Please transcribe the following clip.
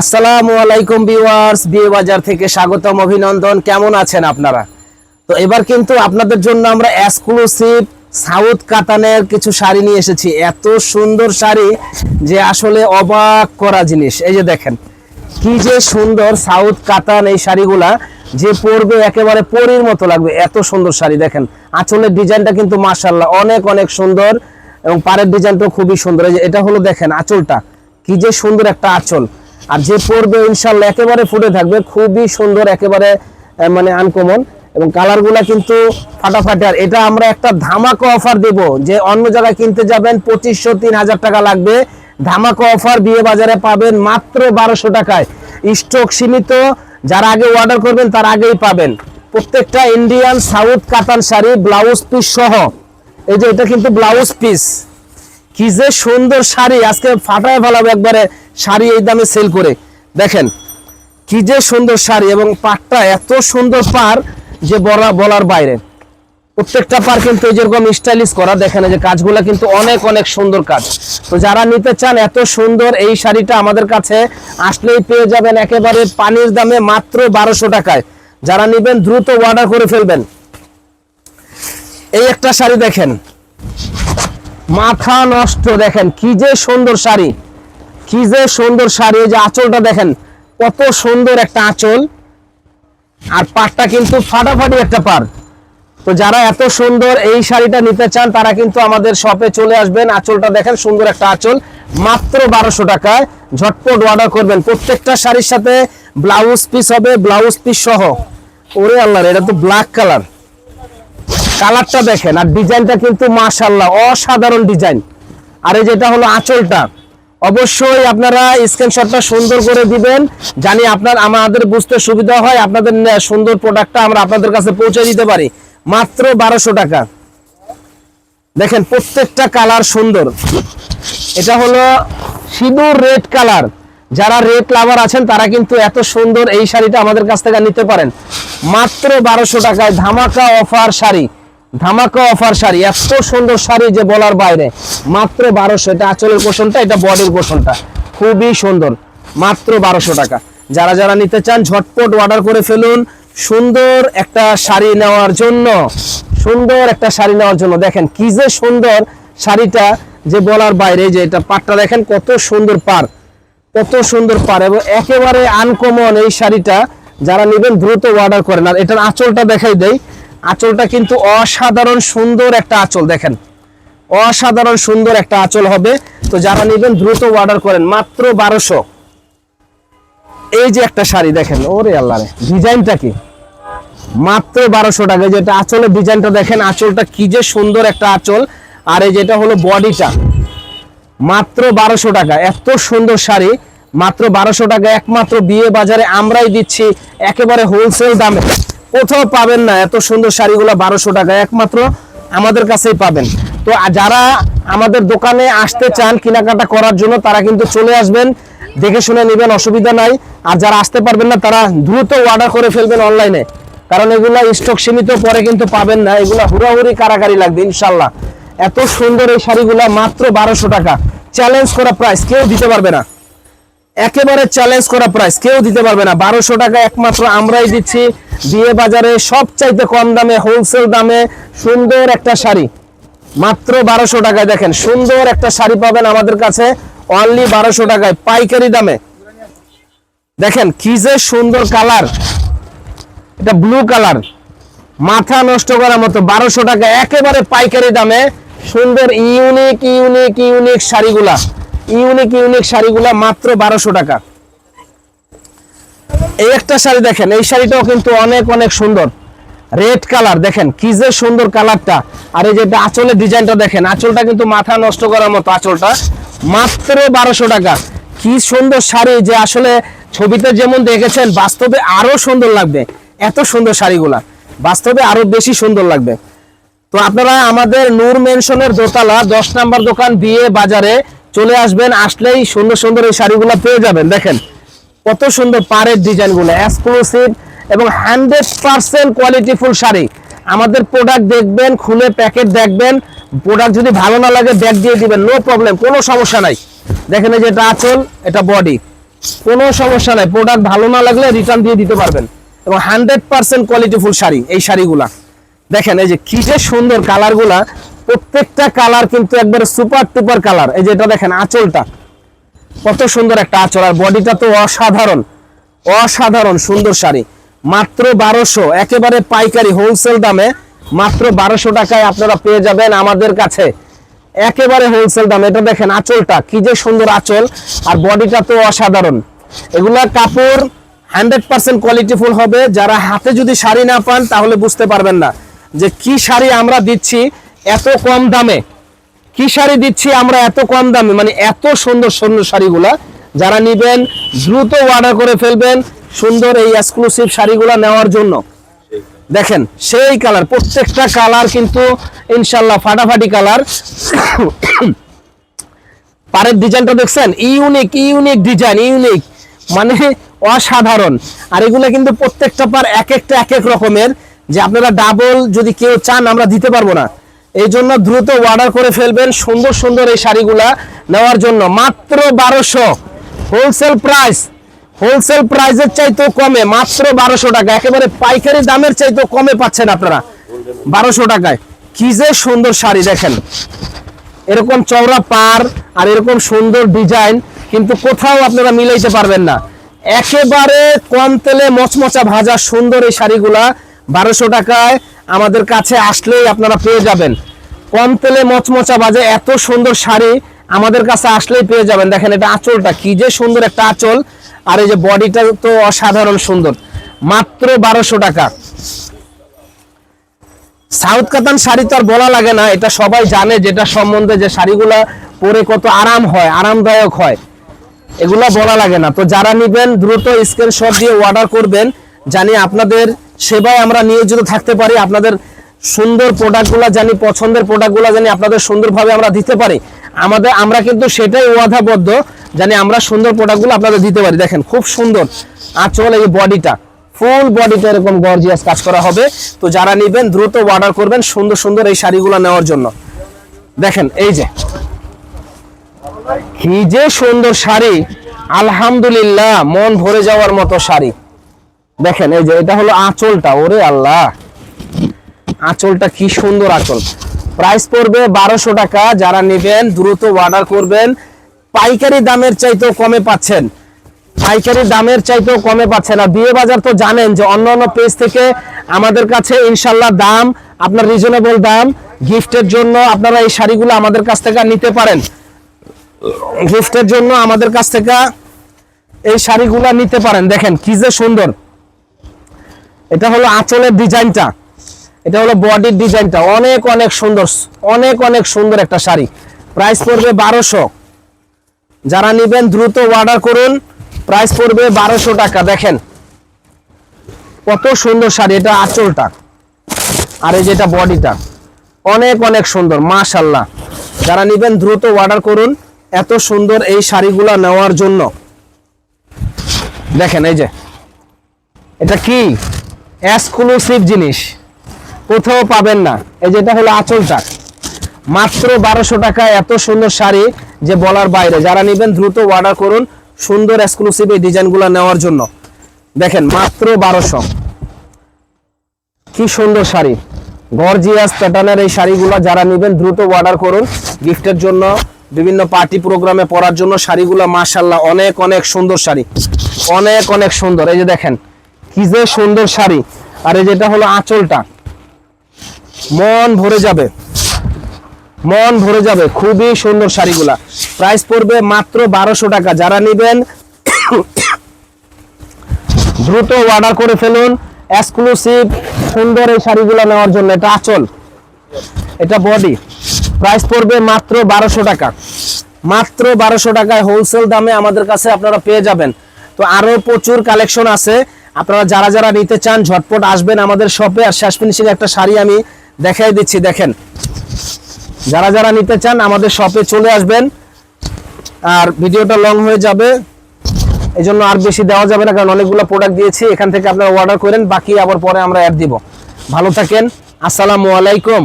আসসালামু আলাইকুম ভিউয়ার্স, বিয়ে বাজার থেকে স্বাগতম, অভিনন্দন। কেমন আছেন আপনারা? তো এবার কিন্তু আপনাদের জন্য আমরা এক্সক্লুসিভ সাউথ কাতানের কিছু শাড়ি নিয়ে এসেছি। এত সুন্দর শাড়ি যে আসলে অবাক করা জিনিস। এই যে দেখেন, কি যে সুন্দর সাউথ কাতান এই শাড়িগুলা, যে পরবে একেবারে পরীর মতো লাগবে। এত সুন্দর শাড়ি, দেখেন। আঁচলের ডিজাইনটা কিন্তু মাশাল্লাহ অনেক অনেক সুন্দর এবং পাড়ের ডিজাইনটাও খুবই সুন্দর। এই যে এটা হলো দেখেন আঁচলটা। কি যে সুন্দর একটা আঁচল। আর যে পরবে ইনশাল্লাহ একেবারে ফুটে থাকবে, খুবই সুন্দর, একেবারে মানে আনকমন এবং কালারগুলা কিন্তু ফাটাফাটি। আর এটা আমরা একটা ধামাকা অফার দেব, যে অন্য জায়গায় কিনতে যাবেন পঁচিশশো, তিন হাজার টাকা লাগবে। ধামাকা অফার বিয়ে বাজারে পাবেন মাত্র বারোশো টাকায়। স্টক সীমিত, যারা আগে অর্ডার করবেন তার আগেই পাবেন। প্রত্যেকটা ইন্ডিয়ান সাউথ কাতান শাড়ি ব্লাউজ পিস সহ। এই যে এটা কিন্তু ব্লাউজ পিস কি যে সুন্দর শাড়ি, আজকে ফাটায় ফেলাবো একবারে। শাড়ি এই দামে সেল করে। দেখেন, কি যে সুন্দর শাড়ি এবং পাটটা এত সুন্দর পার যে বলা বলার বাইরে। প্রত্যেকটা পার কিন্তু যেরকম স্টাইলিশ করা, দেখেন যে কাজগুলো কিন্তু অনেক অনেক সুন্দর কাজ। তো যারা নিতে চান, এত সুন্দর এই শাড়িটা আমাদের কাছে আসলেই পেয়ে যাবেন একেবারে পানির দামে মাত্র বারোশো টাকায়। যারা নেবেন, দ্রুত অর্ডার করে ফেলবেন। এই একটা শাড়ি দেখেন। মাথা নষ্ট, দেখেন, কি যে সুন্দর শাড়ি। কি যে সুন্দর শাড়ি, এই যে আঁচলটা দেখেন, কত সুন্দর একটা আঁচল। আর পাটটা কিন্তু ফাটাফাটি একটা পার তো যারা এত সুন্দর এই শাড়িটা নিতে চান, তারা কিন্তু আমাদের শপে চলে আসবেন। আঁচলটা দেখেন, সুন্দর একটা আঁচল। মাত্র বারোশো টাকায় ঝটপট অর্ডার করবেন। প্রত্যেকটা শাড়ির সাথে ব্লাউজ পিস হবে ব্লাউজ পিস সহ। ওরে আল্লাহ এটা তো ব্ল্যাক কালার কালারটা দেখেন, আর ডিজাইনটা কিন্তু মাশাল্লাহ অসাধারণ ডিজাইন আর এই যেটা হলো আঁচলটা অবশ্যই আপনারা স্ক্রিনশটটা সুন্দর করে দিবেন, জানি আপনার, আমাদের বুঝতে সুবিধা হয়, আপনাদের সুন্দর প্রোডাক্টটা আমরা আপনাদের কাছে পৌঁছে দিতে পারি। মাত্র বারোশো টাকা। দেখেন, প্রত্যেকটা কালার সুন্দর। এটা হলো সিঁদুর রেড কালার যারা রেড লাভার আছেন, তারা কিন্তু এত সুন্দর এই শাড়িটা আমাদের কাছ থেকে নিতে পারেন। মাত্র বারোশো টাকায় ধামাকা অফার শাড়ি। ধামাকা অফার শাড়ি, এত সুন্দর শাড়ি যে বলার বাইরে। মাত্র বারোশো, এটা আঁচলের পোষণটা, এটা বডির পোষণটা। খুবই সুন্দর, মাত্র বারোশো টাকা। যারা যারা নিতে চান, ঝটপট অর্ডার করে ফেলুন। সুন্দর একটা শাড়ি নেওয়ার জন্য, সুন্দর একটা শাড়ি নেওয়ার জন্য। দেখেন কি যে সুন্দর শাড়িটা যে বলার বাইরে, যে এটা পাটটা দেখেন কত সুন্দর পার কত সুন্দর পার এবং একেবারে আনকমন এই শাড়িটা যারা নেবেন, দ্রুত অর্ডার করেন। আর এটার আঁচলটা দেখাই দেই। আঁচলটা কিন্তু অসাধারণ সুন্দর একটা আঁচল, দেখেন। অসাধারণ সুন্দর একটা আঁচল হবে। তো যারা নেবেন, দ্রুত অর্ডার করেন। মাত্র বারোশো। এই যে একটা শাড়ি, দেখেন, ওরে আল্লাহ রে, ডিজাইনটা কি? মাত্র বারোশো টাকা। যেটা আঁচলের ডিজাইনটা দেখেন, আঁচলটা কি যে সুন্দর একটা আঁচল। আর এই যেটা হলো বডিটা, মাত্র বারোশো টাকা। এত সুন্দর শাড়ি, মাত্র বারোশো টাকা। একমাত্র বিয়ে বাজারে আমরাই দিচ্ছি একেবারে হোলসেল দামে। কোথাও পাবেন না। এত সুন্দর শাড়িগুলো বারোশো টাকা একমাত্র আমাদের কাছেই পাবেন। তো যারা আমাদের দোকানে আসতে চান কেনাকাটা করার জন্য, তারা কিন্তু চলে আসবেন, দেখে শুনে নেবেন, অসুবিধা নাই। আর যারা আসতে পারবেন না, তারা দ্রুত অর্ডার করে ফেলবেন অনলাইনে কারণ এগুলো স্টক সীমিত, পরে কিন্তু পাবেন না। এগুলা হুড়াহুড়ি কারাকারি লাগবে ইনশাল্লাহ এত সুন্দর এই শাড়িগুলা মাত্র বারোশো টাকা। চ্যালেঞ্জ করা প্রাইস কেউ দিতে পারবে না। একেবারে চ্যালেঞ্জ করা প্রাইস কেউ দিতে পারবে না। বারোশো টাকা একমাত্র আমরাই দিচ্ছি। বিয়ে বাজারে সবচাইতে কম দামে হোলসেল দামে সুন্দর একটা শাড়ি। মাত্র বারোশো টাকায় দেখেন, সুন্দর একটা শাড়ি পাবেন আমাদের কাছে। অনলি বারোশো টাকায়, পাইকারি দামে। দেখেন, কি যে সুন্দর কালার এটা ব্লু কালার মাথা নষ্ট করার মতো বারোশো টাকা, একেবারে পাইকারি দামে। সুন্দর ইউনিক ইউনিক ইউনিক শাড়িগুলা। ইউনিক ইউনিক শাড়িগুলা মাত্র বারোশো টাকা। এই একটা শাড়ি দেখেন, এই শাড়িটাও কিন্তু অনেক অনেক সুন্দর। রেড কালার দেখেন, কি যে সুন্দর কালারটা আর এই যেটা আঁচলের ডিজাইনটা দেখেন, আঁচলটা কিন্তু মাথা নষ্ট করার মতো আঁচলটা। মাত্র বারোশো টাকা। কি সুন্দর শাড়ি যে আসলে ছবিতে যেমন দেখেছেন, বাস্তবে আরও সুন্দর লাগবে। এত সুন্দর শাড়িগুলা। বাস্তবে আরও বেশি সুন্দর লাগবে। তো আপনারা আমাদের নূর মেনশনের দোতলা, দশ নাম্বার দোকান বিয়ে বাজারে চলে আসবেন, আসলেই সুন্দর সুন্দর এই শাড়িগুলো পেয়ে যাবেন। দেখেন, কত সুন্দর পাড়ের ডিজাইনগুলো এক্সক্লুসিভ এবং হান্ড্রেড পার্সেন্ট কোয়ালিটিফুল শাড়ি। আমাদের প্রোডাক্ট দেখবেন, খুলে প্যাকেট দেখবেন প্রোডাক্ট যদি ভালো না লাগে ব্যাগ দিয়ে দিবেন নো প্রবলেম কোনো সমস্যা নাই। দেখেন এই যে এটা আঁচল, এটা বডি কোনো সমস্যা নাই। প্রোডাক্ট ভালো না লাগলে রিটার্ন দিয়ে দিতে পারবেন। এবং হান্ড্রেড পার্সেন্ট কোয়ালিটিফুল শাড়ি, এই শাড়িগুলা। দেখেন এই যে কি যে সুন্দর কালারগুলা প্রত্যেকটা কালার কিন্তু একবারে সুপার টুপার কালার। এই যে এটা দেখেন আঁচলটা। কত সুন্দর একটা আঁচল। আর বডিটা তো অসাধারণ। অসাধারণ সুন্দর শাড়ি। মাত্র বারোশো। একেবারে পাইকারি হোলসেল দামে মাত্র বারোশো টাকায় আপনারা পেয়ে যাবেন আমাদের কাছে। একেবারে হোলসেল দাম। এটা দেখেন আঁচলটা। কি যে সুন্দর আঁচল। আর বডিটা তো অসাধারণ। এগুলা কাপড় হান্ড্রেড পার্সেন্ট কোয়ালিটিফুল হবে। যারা হাতে যদি শাড়ি না পান, তাহলে বুঝতে পারবেন না যে কি শাড়ি আমরা দিচ্ছি। এত কম দামে? কি শাড়ি দিচ্ছি আমরা এত কম দামে? মানে এত সুন্দর সুন্দর শাড়িগুলা যারা নিবেন, দ্রুত অর্ডার করে ফেলবেন সুন্দর এই এক্সক্লুসিভ শাড়িগুলা নেওয়ার জন্য। দেখেন, সেই কালার প্রত্যেকটা কালার কিন্তু ইনশাল্লাহ ফাটাফাটি কালার পাড়ের ডিজাইনটা দেখছেন? ইউনিক ইউনিক ডিজাইন ইউনিক মানে অসাধারণ। আর এগুলো কিন্তু প্রত্যেকটা পার এক একটা, এক এক রকমের। যে আপনারা ডাবল যদি কেউ চান, আমরা দিতে পারব না। এই জন্য দ্রুত অর্ডার করে ফেলবেন সুন্দর সুন্দর এই শাড়িগুলা নেওয়ার জন্য। মাত্র বারোশো। হোলসেল প্রাইস হোলসেল প্রাইসের চাইতেও কমে। মাত্র বারোশো টাকা। একেবারে পাইকারি দামের চাইতেও কমে পাচ্ছেন আপনারা। বারোশো টাকায়। কি যে সুন্দর শাড়ি দেখেন। এরকম চওড়া পার আর এরকম সুন্দর ডিজাইন কিন্তু কোথাও আপনারা মিলাইতে পারবেন না। একেবারে কম তেলে মচমচা ভাজা সুন্দর এই শাড়িগুলা বারোশো টাকায় আমাদের কাছে আসলেই আপনারা পেয়ে যাবেন। কম তেলে মচমচা বাজে, এত সুন্দর শাড়ি আমাদের কাছে আসলেই পেয়ে যাবেন। দেখেন এটা আঁচলটা, কি যে সুন্দর একটা আঁচল। আর এই যে বডিটা তো অসাধারণ সুন্দর। মাত্র বারোশো টাকা। সাউথ কাতান শাড়ি তো আর বলা লাগে না, এটা সবাই জানে যেটা সম্বন্ধে যে শাড়িগুলা পরে কত আরাম হয়, আরামদায়ক হয়। এগুলা বলা লাগে না। তো যারা নিবেন, দ্রুত স্ক্রিনশট দিয়ে অর্ডার করবেন। জানি আপনাদের সেবায় আমরা নিয়োজিত থাকতে পারি, আপনাদের সুন্দর প্রোডাক্টগুলো জানি, পছন্দের প্রোডাক্টগুলো জানি আপনাদের সুন্দরভাবে আমরা দিতে পারি। আমাদের, আমরা কিন্তু সেটাই ওয়াদাবদ্ধ, জানি আমরা সুন্দর প্রোডাক্টগুলো আপনাদের দিতে পারি। দেখেন, খুব সুন্দর। আঁচল এই বডিটা। ফুল বডিতে এরকম গর্জিয়াস কাজ করা হবে। তো যারা নেবেন, দ্রুত অর্ডার করবেন সুন্দর সুন্দর এই শাড়িগুলো নেওয়ার জন্য। দেখেন, এই যে। কি যে সুন্দর শাড়ি। আলহামদুলিল্লাহ, মন ভরে যাওয়ার মতো শাড়ি। দেখেন, এই যে, এটা হলো আঁচলটা। ওরে আল্লাহ। আঁচলটা কি সুন্দর আঁচল। প্রাইস পড়বে বারোশো টাকা, যারা নেবেন দ্রুত অর্ডার করবেন। পাইকারি দামের চাইতেও কমে পাচ্ছেন। পাইকারি দামের চাইতেও কমে পাচ্ছেন। আর বিয়ে বাজার তো জানেন যে অন্য অন্য পেজ থেকে আমাদের কাছে ইনশাল্লাহ দাম, আপনার রিজনেবল দাম গিফটের জন্য আপনারা এই শাড়িগুলো আমাদের কাছ থেকে নিতে পারেন। গিফটের জন্য আমাদের কাছ থেকে এই শাড়িগুলো নিতে পারেন। দেখেন কি যে সুন্দর। এটা হলো আঁচলের ডিজাইনটা। এটা হলো বডির ডিজাইনটা অনেক অনেক সুন্দর, অনেক অনেক সুন্দর একটা শাড়ি। প্রাইস পড়বে বারোশো। যারা নেবেন, দ্রুত অর্ডার করুন। প্রাইস পড়বে বারোশো টাকা। দেখেন, কত সুন্দর শাড়ি। এটা আঁচলটা। আর এই যেটা বডিটা অনেক অনেক সুন্দর মাশাল্লাহ যারা নেবেন, দ্রুত অর্ডার করুন। এত সুন্দর এই শাড়িগুলো নেওয়ার জন্য। দেখেন, এই যে। এটা কি? এক্সক্লুসিভ জিনিস। কোথাও পাবেন না। এই যেটা হলো আঁচলটা মাত্র বারোশো টাকা এত সুন্দর শাড়ি যে বলার বাইরে। যারা নেবেন দ্রুত অর্ডার করুন সুন্দর এক্সক্লুসিভ এই ডিজাইনগুলো নেওয়ার জন্য। দেখেন, মাত্র বারোশো। কি সুন্দর শাড়ি। গর্জিয়াস প্যাটার্নের এই শাড়িগুলো যারা নেবেন দ্রুত অর্ডার করুন। গিফটের জন্য, বিভিন্ন পার্টি প্রোগ্রামে পরার জন্য শাড়িগুলো মাশাল্লাহ অনেক অনেক সুন্দর শাড়ি। অনেক অনেক সুন্দর। এই যে দেখেন, কি যে সুন্দর শাড়ি। আর এই যেটা হলো আঁচলটা। মন ভরে যাবে। মন ভরে যাবে। খুবই সুন্দর শাড়িগুলা। প্রাইস পড়বে মাত্র বারোশো টাকা। যারা নেবেন, দ্রুত অর্ডার করে ফেলুন। এক্সক্লুসিভ সুন্দর এই শাড়িগুলো নেওয়ার জন্য। এটা আচল। এটা বডি প্রাইস পড়বে মাত্র বারোশো টাকা। মাত্র বারোশো টাকায় হোলসেল দামে আমাদের কাছে আপনারা পেয়ে যাবেন। তো আরও প্রচুর কালেকশন আছে। আপনারা যারা যারা নিতে চান, ঝটপট আসবেন আমাদের শপে আর শেষ ফিনিশিং একটা শাড়ি আমি দেখাই দিচ্ছি, দেখেন। যারা যারা নিতে চান, আমাদের শপে চলে আসবেন। আর ভিডিওটা লং হয়ে যাবে। এই জন্য আর বেশি দেওয়া যাবে না, কারণ অনেকগুলো প্রোডাক্ট দিয়েছি। এখান থেকে আপনারা অর্ডার করেন, বাকি আবার পরে আমরা অ্যাড দিব। ভালো থাকেন। আসসালামু আলাইকুম।